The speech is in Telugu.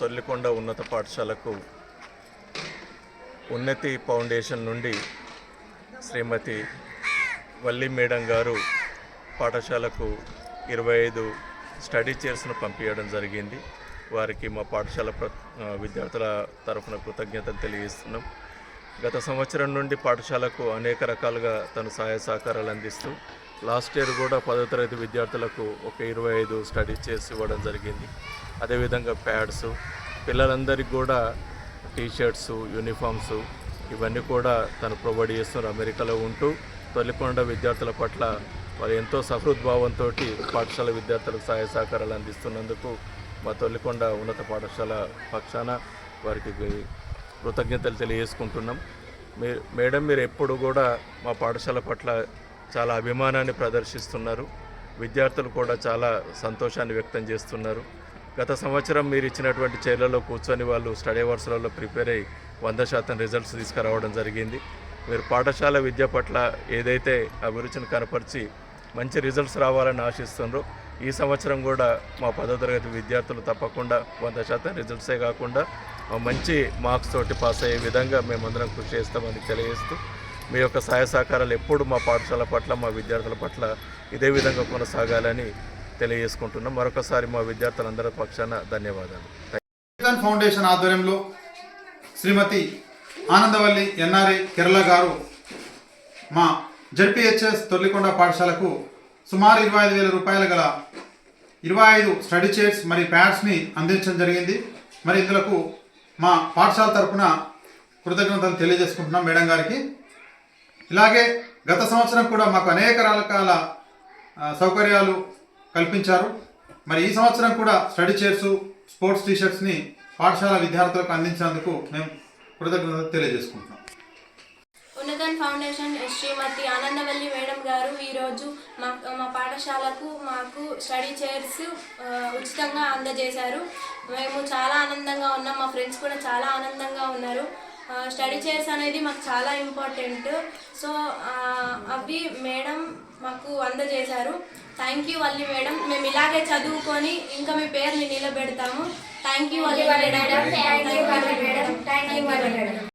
తొల్లికొండ ఉన్నత పాఠశాలకు ఉన్నతి ఫౌండేషన్ నుండి శ్రీమతి వల్లి మేడం గారు పాఠశాలకు ఇరవై ఐదు స్టడీ చైర్స్ను పంపించడం జరిగింది. వారికి మా పాఠశాల విద్యార్థుల తరఫున కృతజ్ఞతలు తెలియజేస్తున్నాం. గత సంవత్సరం నుండి పాఠశాలకు అనేక రకాలుగా తను సహాయ సహకారాలు అందిస్తూ లాస్ట్ ఇయర్ కూడా పదో తరగతి విద్యార్థులకు ఒక ఇరవై ఐదు స్టడీ చేసి ఇవ్వడం జరిగింది. అదేవిధంగా ప్యాడ్స్ పిల్లలందరికీ కూడా టీషర్ట్స్ యూనిఫామ్స్ ఇవన్నీ కూడా తను ప్రొవైడ్ చేస్తున్నారు. అమెరికాలో ఉంటూ తొలికొండ విద్యార్థుల పట్ల వారు ఎంతో సహృద్భావంతో పాఠశాల విద్యార్థులకు సహాయ సహకారాలు అందిస్తున్నందుకు మా తొలికొండ ఉన్నత పాఠశాల పక్షాన వారికి కృతజ్ఞతలు తెలియజేసుకుంటున్నాం. మీ మేడం మీరు ఎప్పుడు కూడా మా పాఠశాల పట్ల చాలా అభిమానాన్ని ప్రదర్శిస్తున్నారు. విద్యార్థులు కూడా చాలా సంతోషాన్ని వ్యక్తం చేస్తున్నారు. గత సంవత్సరం మీరు ఇచ్చినటువంటి చైర్లలో కూర్చొని వాళ్ళు స్టడీ అవర్స్లలో ప్రిపేర్ అయ్యి వంద శాతం రిజల్ట్స్ తీసుకురావడం జరిగింది. మీరు పాఠశాల విద్య పట్ల ఏదైతే అభిరుచిని కనపరిచి మంచి రిజల్ట్స్ రావాలని ఆశిస్తున్నారో ఈ సంవత్సరం కూడా మా పదో తరగతి విద్యార్థులు తప్పకుండా వంద శాతం రిజల్ట్సే కాకుండా మంచి మార్క్స్ తోటి పాస్ అయ్యే విధంగా మేమందరం కృషి చేస్తామని తెలియజేస్తూ మీ యొక్క సహాయ సహకారాలు ఎప్పుడు మా పాఠశాల పట్ల మా విద్యార్థుల పట్ల ఇదే విధంగా కొనసాగాలని తెలియజేసుకుంటున్నాం. మరొకసారి మా విద్యార్థులందరి పక్షాన ధన్యవాదాలు. ఫౌండేషన్ ఆధ్వర్యంలో శ్రీమతి ఆనందవల్లి ఎన్ఆర్ఐ కేరళ గారు మా జడ్పిహెచ్ఎస్ తొల్లికొండ పాఠశాలకు సుమారు ఇరవై ఐదు వేల రూపాయల గల ఇరవై ఐదు స్టడీ చైర్స్ మరియు ప్యాడ్స్ని అందించడం జరిగింది. మరి ఇందులకు మా పాఠశాల తరఫున కృతజ్ఞతలు తెలియజేసుకుంటున్నాం మేడం గారికి. ఇలాగే గత సంవత్సరం కూడా మాకు అనేక రకాల సౌకర్యాలు కల్పించారు. మరి ఈ సంవత్సరం కూడా స్టడీ చైర్స్ స్పోర్ట్స్ టీషర్ట్స్ని పాఠశాల విద్యార్థులకు అందించినందుకు మేము కృతజ్ఞతలు తెలియజేసుకుంటున్నాం. ఉన్నతన్ ఫౌండేషన్ శ్రీమతి ఆనందవల్లి మేడం గారు ఈరోజు మా మా పాఠశాలకు మాకు స్టడీ చైర్స్ ఉచితంగా అందజేశారు. మేము చాలా ఆనందంగా ఉన్నాం. మా ఫ్రెండ్స్ కూడా చాలా ఆనందంగా ఉన్నారు. స్టడీ చైర్స్ అనేది మాకు చాలా ఇంపార్టెంట్. సో అవి మేడం మాకు అందజేశారు. Thank you Valli madam. మేము ఇలాగే చదువుకొని ఇంకా మీ పేర్ని నిలబెడతాము. Thank you Valli madam thank you Valli madam. Thank you Valli madam.